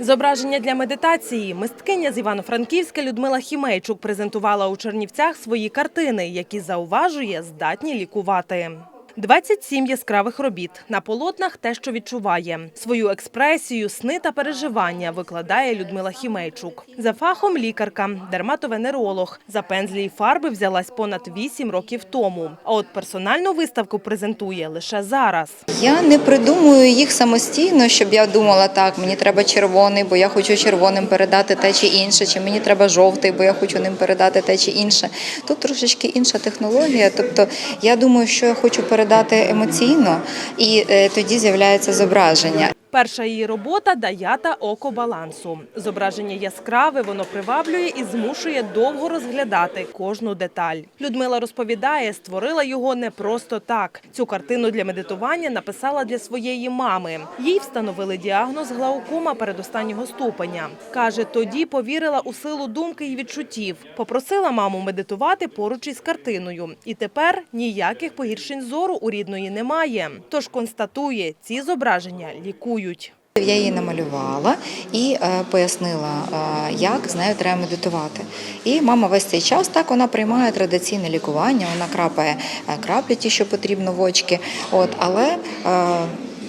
Зображення для медитації мисткиня з Івано-Франківська Людмила Хімейчук презентувала у Чернівцях свої картини, які зауважує, здатні лікувати. 27 яскравих робіт на полотнах те, що відчуває. Свою експресію, сни та переживання викладає Людмила Хімейчук. За фахом лікарка, дерматовенеролог. За пензлі й фарби взялась понад 8 років тому. А от персональну виставку презентує лише зараз. Я не придумую їх самостійно, щоб я думала, так, мені треба червоний, бо я хочу червоним передати те чи інше, чи мені треба жовтий, бо я хочу ним передати те чи інше. Тут трошечки інша технологія. Тобто я думаю, що я хочу передати емоційно, і е, тоді з'являється зображення. Перша її робота Даята око балансу. Зображення яскраве, воно приваблює і змушує довго розглядати кожну деталь. Людмила розповідає, створила його не просто так. Цю картину для медитування написала для своєї мами. Їй встановили діагноз глаукома передостаннього ступеня. Каже, тоді повірила у силу думки і відчуттів. Попросила маму медитувати поруч із картиною. І тепер ніяких погіршень зору у рідної немає. Тож констатує, ці зображення лікують. Я її намалювала і е, пояснила, е, як з нею треба медитувати. І мама весь цей час так вона приймає традиційне лікування, вона крапає е, краплі ті, що потрібно в очки. От, але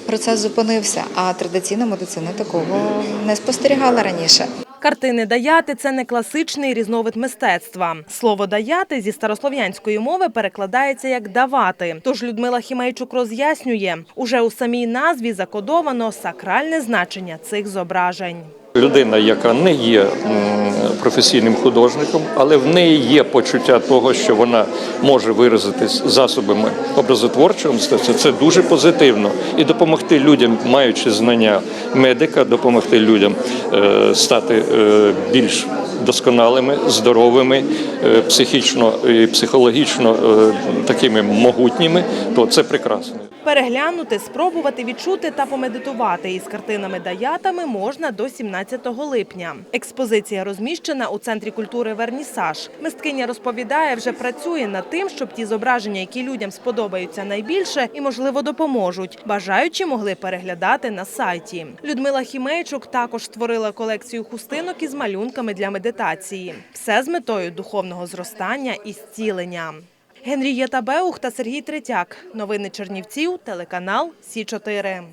процес зупинився, а традиційна медицина такого не спостерігала раніше. Картини даяти це не класичний різновид мистецтва. Слово даяти зі старослов'янської мови перекладається як давати. Тож Людмила Хімейчук роз'яснює, уже у самій назві закодовано сакральне значення цих зображень. Людина, яка не є професійним художником, але в неї є почуття того, що вона може виразитись засобами образотворчого мистецтва, це дуже позитивно. І допомогти людям, маючи знання медика, допомогти людям стати е, більш досконалими, здоровими, е, психічно і психологічно е, такими могутніми, то це прекрасно. Переглянути, спробувати відчути та помедитувати із картинами даятами можна до 17 липня. Експозиція розміщена у центрі культури Вернісаж. Мисткиня розповідає, вже працює над тим, щоб ті зображення, які людям сподобаються найбільше і можливо допоможуть. Бажаючі могли переглядати на сайті. Людмила Хімейчук також створила колекцію хустинок із малюнками для медитації. Все з метою духовного зростання і зцілення. Генрієта Беух та Сергій Третяк. Новини Чернівців, телеканал Сі 4